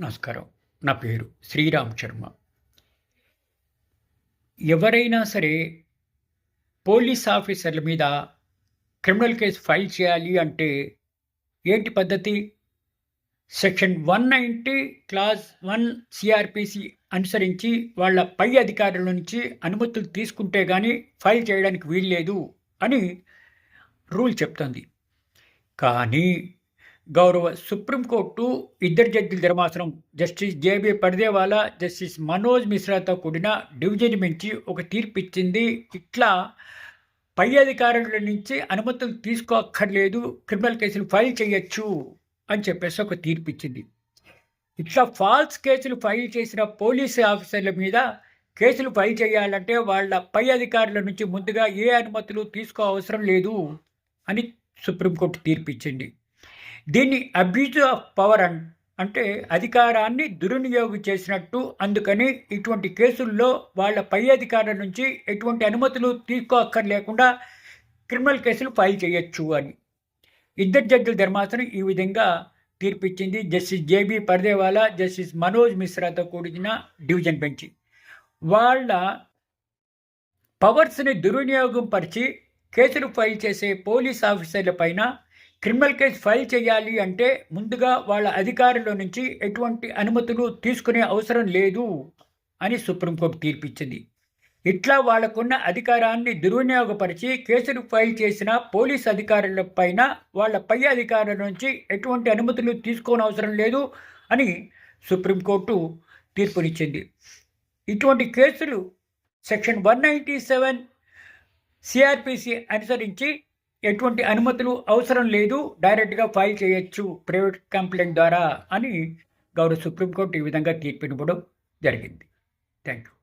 నమస్కారం. నా పేరు శ్రీరామ్ శర్మ. ఎవరైనా సరే పోలీస్ ఆఫీసర్ల మీద క్రిమినల్ కేసు ఫైల్ చేయాలి అంటే ఏంటి పద్ధతి? Section one ninety class one CrPC అనుసరించి వాళ్ళ పై అధికారుల నుంచి అనుమతులు తీసుకుంటే కానీ ఫైల్ చేయడానికి వీల్లేదు అని రూల్ చెప్తుంది. కానీ గౌరవ సుప్రీంకోర్టు ఇద్దరు జడ్జిల ధర్మాసనం justice JB Pardiwala justice Manoj మిశ్రాతో కూడిన డివిజన్ బెంచి ఒక తీర్పు ఇచ్చింది. ఇట్లా పై అధికారుల నుంచి అనుమతులు తీసుకోక్కర్లేదు క్రిమినల్ కేసులు ఫైల్ చేయొచ్చు అని చెప్పేసి ఒక తీర్పు ఇచ్చింది. ఇట్లా ఫాల్స్ కేసులు ఫైల్ చేసిన పోలీసు ఆఫీసర్ల మీద కేసులు ఫైల్ చేయాలంటే వాళ్ళ పై అధికారుల నుంచి ముందుగా ఏ అనుమతులు తీసుకో అవసరం లేదు అని సుప్రీంకోర్టు తీర్పు ఇచ్చింది. దీన్ని అబ్యూజ్ ఆఫ్ పవర్ అన్ అంటే అధికారాన్ని దుర్వినియోగం చేసినట్టు. అందుకని ఇటువంటి కేసుల్లో వాళ్ళ పై అధికారుల నుంచి ఎటువంటి అనుమతులు తీసుకోక్కర్లేకుండా క్రిమినల్ కేసులు ఫైల్ చేయొచ్చు అని. ఇద్దరు జడ్జిల ధర్మాసనం ఈ విధంగా తీర్పిచ్చింది. Justice JB Pardiwala justice Manoj మిశ్రాతో కూడిన డివిజన్ బెంచ్. వాళ్ళ పవర్స్ని దుర్వినియోగం పరిచి కేసులు ఫైల్ చేసే పోలీస్ ఆఫీసర్ల పైన క్రిమినల్ కేసు ఫైల్ చేయాలి అంటే ముందుగా వాళ్ళ అధికారుల నుంచి ఎటువంటి అనుమతులు తీసుకునే అవసరం లేదు అని సుప్రీంకోర్టు తీర్పిచ్చింది. ఇట్లా వాళ్ళకున్న అధికారాన్ని దుర్వినియోగపరిచి కేసులు ఫైల్ చేసిన పోలీస్ అధికారుల పైన వాళ్ళ పై అధికారుల నుంచి ఎటువంటి అనుమతులు తీసుకోని అవసరం లేదు అని సుప్రీంకోర్టు తీర్పునిచ్చింది. ఇటువంటి కేసులు section one ninety seven CrPC అనుసరించి ఎటువంటి అనుమతులు అవసరం లేదు డైరెక్ట్గా ఫైల్ చేయొచ్చు ప్రైవేట్ కంప్లైంట్ ద్వారా అని గౌరవ సుప్రీంకోర్టు ఈ విధంగా తీర్పు ఇవ్వడం జరిగింది. Thank you